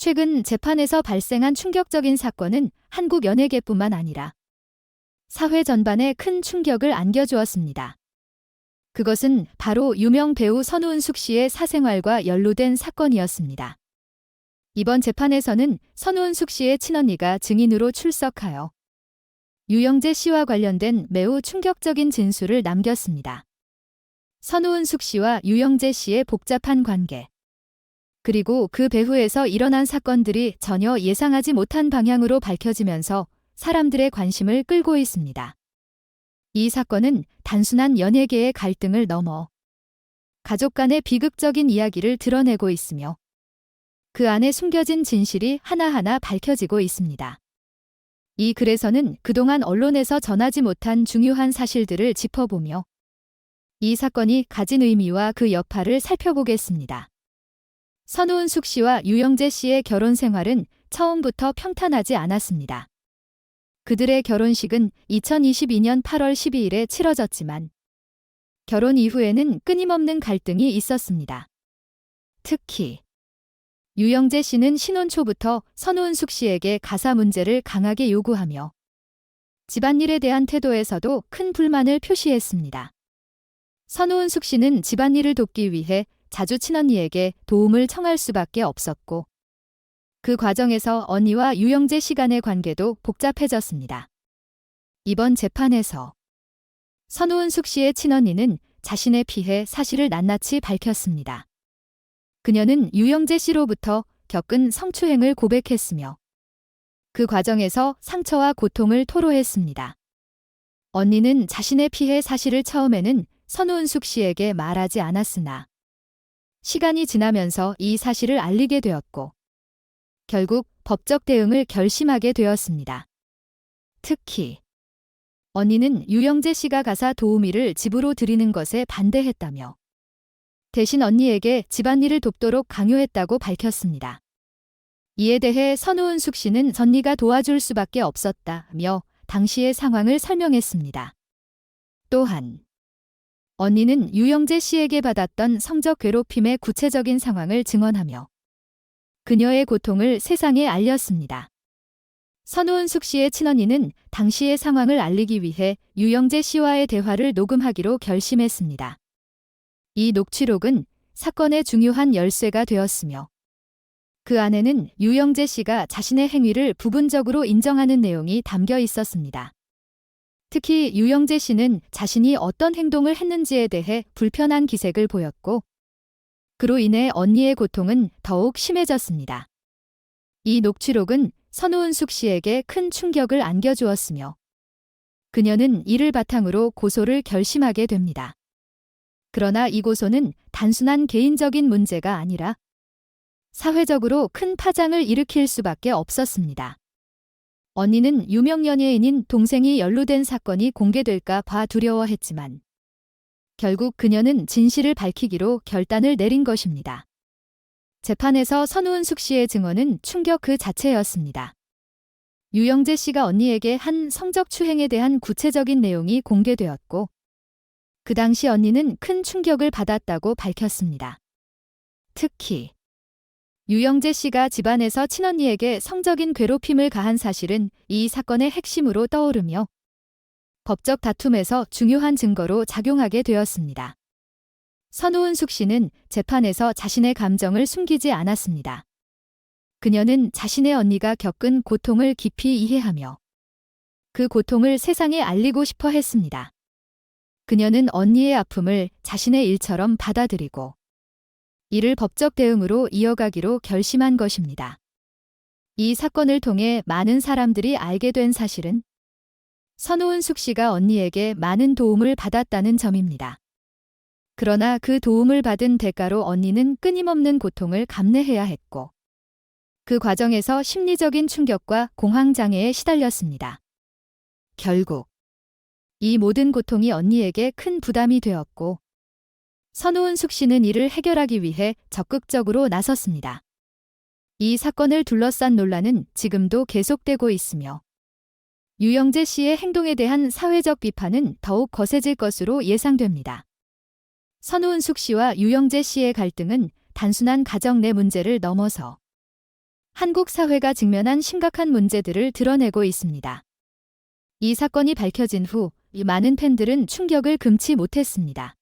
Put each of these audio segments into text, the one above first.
최근 재판에서 발생한 충격적인 사건은 한국 연예계뿐만 아니라 사회 전반에 큰 충격을 안겨주었습니다. 그것은 바로 유명 배우 선우은숙 씨의 사생활과 연루된 사건이었습니다. 이번 재판에서는 선우은숙 씨의 친언니가 증인으로 출석하여 유영재 씨와 관련된 매우 충격적인 진술을 남겼습니다. 선우은숙 씨와 유영재 씨의 복잡한 관계, 그리고 그 배후에서 일어난 사건들이 전혀 예상하지 못한 방향으로 밝혀지면서 사람들의 관심을 끌고 있습니다. 이 사건은 단순한 연예계의 갈등을 넘어 가족 간의 비극적인 이야기를 드러내고 있으며 그 안에 숨겨진 진실이 하나하나 밝혀지고 있습니다. 이 글에서는 그동안 언론에서 전하지 못한 중요한 사실들을 짚어보며 이 사건이 가진 의미와 그 여파를 살펴보겠습니다. 선우은숙 씨와 유영재 씨의 결혼 생활은 처음부터 평탄하지 않았습니다. 그들의 결혼식은 2022년 8월 12일에 치러졌지만 결혼 이후에는 끊임없는 갈등이 있었습니다. 특히 유영재 씨는 신혼 초부터 선우은숙 씨에게 가사 문제를 강하게 요구하며 집안일에 대한 태도에서도 큰 불만을 표시했습니다. 선우은숙 씨는 집안일을 돕기 위해 자주 친언니에게 도움을 청할 수밖에 없었고 그 과정에서 언니와 유영재 씨 간의 관계도 복잡해졌습니다. 이번 재판에서 선우은숙 씨의 친언니는 자신의 피해 사실을 낱낱이 밝혔습니다. 그녀는 유영재 씨로부터 겪은 성추행을 고백했으며 그 과정에서 상처와 고통을 토로했습니다. 언니는 자신의 피해 사실을 처음에는 선우은숙 씨에게 말하지 않았으나 시간이 지나면서 이 사실을 알리게 되었고 결국 법적 대응을 결심하게 되었습니다. 특히 언니는 유영재 씨가 가사 도우미를 집으로 들이는 것에 반대했다며 대신 언니에게 집안일을 돕도록 강요했다고 밝혔습니다. 이에 대해 선우은숙 씨는 전니가 도와줄 수밖에 없었다며 당시의 상황을 설명했습니다. 또한 언니는 유영재 씨에게 받았던 성적 괴롭힘의 구체적인 상황을 증언하며 그녀의 고통을 세상에 알렸습니다. 선우은숙 씨의 친언니는 당시의 상황을 알리기 위해 유영재 씨와의 대화를 녹음하기로 결심했습니다. 이 녹취록은 사건의 중요한 열쇠가 되었으며 그 안에는 유영재 씨가 자신의 행위를 부분적으로 인정하는 내용이 담겨 있었습니다. 특히 유영재 씨는 자신이 어떤 행동을 했는지에 대해 불편한 기색을 보였고 그로 인해 언니의 고통은 더욱 심해졌습니다. 이 녹취록은 선우은숙 씨에게 큰 충격을 안겨주었으며 그녀는 이를 바탕으로 고소를 결심하게 됩니다. 그러나 이 고소는 단순한 개인적인 문제가 아니라 사회적으로 큰 파장을 일으킬 수밖에 없었습니다. 언니는 유명 연예인인 동생이 연루된 사건이 공개될까 봐 두려워했지만 결국 그녀는 진실을 밝히기로 결단을 내린 것입니다. 재판에서 선우은숙 씨의 증언은 충격 그 자체였습니다. 유영재 씨가 언니에게 한 성적 추행에 대한 구체적인 내용이 공개되었고 그 당시 언니는 큰 충격을 받았다고 밝혔습니다. 특히 유영재 씨가 집안에서 친언니에게 성적인 괴롭힘을 가한 사실은 이 사건의 핵심으로 떠오르며 법적 다툼에서 중요한 증거로 작용하게 되었습니다. 선우은숙 씨는 재판에서 자신의 감정을 숨기지 않았습니다. 그녀는 자신의 언니가 겪은 고통을 깊이 이해하며 그 고통을 세상에 알리고 싶어 했습니다. 그녀는 언니의 아픔을 자신의 일처럼 받아들이고 이를 법적 대응으로 이어가기로 결심한 것입니다. 이 사건을 통해 많은 사람들이 알게 된 사실은 선우은숙 씨가 언니에게 많은 도움을 받았다는 점입니다. 그러나 그 도움을 받은 대가로 언니는 끊임없는 고통을 감내해야 했고, 그 과정에서 심리적인 충격과 공황장애에 시달렸습니다. 결국, 이 모든 고통이 언니에게 큰 부담이 되었고, 선우은숙 씨는 이를 해결하기 위해 적극적으로 나섰습니다. 이 사건을 둘러싼 논란은 지금도 계속되고 있으며 유영재 씨의 행동에 대한 사회적 비판은 더욱 거세질 것으로 예상됩니다. 선우은숙 씨와 유영재 씨의 갈등은 단순한 가정 내 문제를 넘어서 한국 사회가 직면한 심각한 문제들을 드러내고 있습니다. 이 사건이 밝혀진 후이 많은 팬들은 충격을 금치 못했습니다.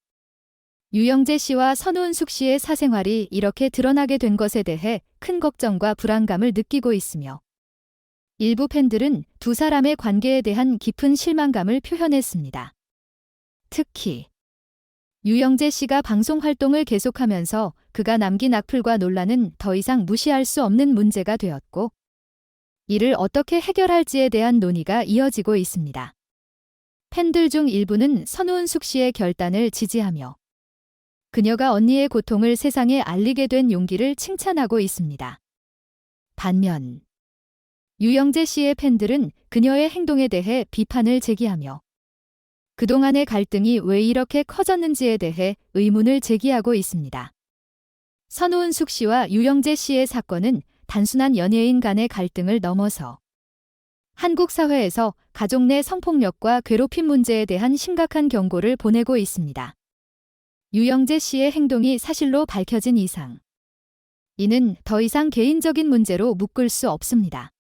유영재 씨와 선우은숙 씨의 사생활이 이렇게 드러나게 된 것에 대해 큰 걱정과 불안감을 느끼고 있으며 일부 팬들은 두 사람의 관계에 대한 깊은 실망감을 표현했습니다. 특히 유영재 씨가 방송 활동을 계속하면서 그가 남긴 악플과 논란은 더 이상 무시할 수 없는 문제가 되었고 이를 어떻게 해결할지에 대한 논의가 이어지고 있습니다. 팬들 중 일부는 선우은숙 씨의 결단을 지지하며 그녀가 언니의 고통을 세상에 알리게 된 용기를 칭찬하고 있습니다. 반면 유영재 씨의 팬들은 그녀의 행동에 대해 비판을 제기하며 그동안의 갈등이 왜 이렇게 커졌는지에 대해 의문을 제기하고 있습니다. 선우은숙 씨와 유영재 씨의 사건은 단순한 연예인 간의 갈등을 넘어서 한국 사회에서 가족 내 성폭력과 괴롭힘 문제에 대한 심각한 경고를 보내고 있습니다. 유영재 씨의 행동이 사실로 밝혀진 이상 이는 더 이상 개인적인 문제로 묶을 수 없습니다.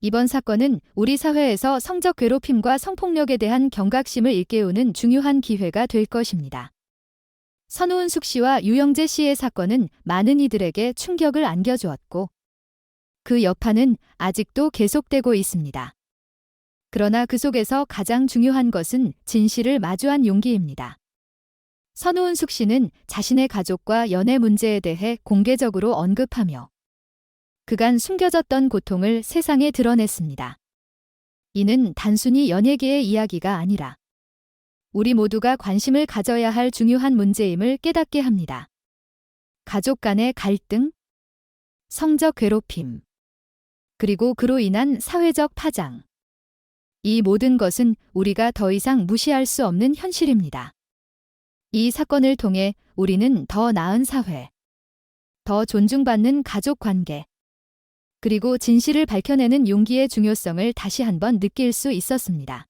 이번 사건은 우리 사회에서 성적 괴롭힘과 성폭력에 대한 경각심을 일깨우는 중요한 기회가 될 것입니다. 선우은숙 씨와 유영재 씨의 사건은 많은 이들에게 충격을 안겨주었고 그 여파는 아직도 계속되고 있습니다. 그러나 그 속에서 가장 중요한 것은 진실을 마주한 용기입니다. 선우은숙 씨는 자신의 가족과 연애 문제에 대해 공개적으로 언급하며 그간 숨겨졌던 고통을 세상에 드러냈습니다. 이는 단순히 연예계의 이야기가 아니라 우리 모두가 관심을 가져야 할 중요한 문제임을 깨닫게 합니다. 가족 간의 갈등, 성적 괴롭힘, 그리고 그로 인한 사회적 파장. 이 모든 것은 우리가 더 이상 무시할 수 없는 현실입니다. 이 사건을 통해 우리는 더 나은 사회, 더 존중받는 가족 관계, 그리고 진실을 밝혀내는 용기의 중요성을 다시 한번 느낄 수 있었습니다.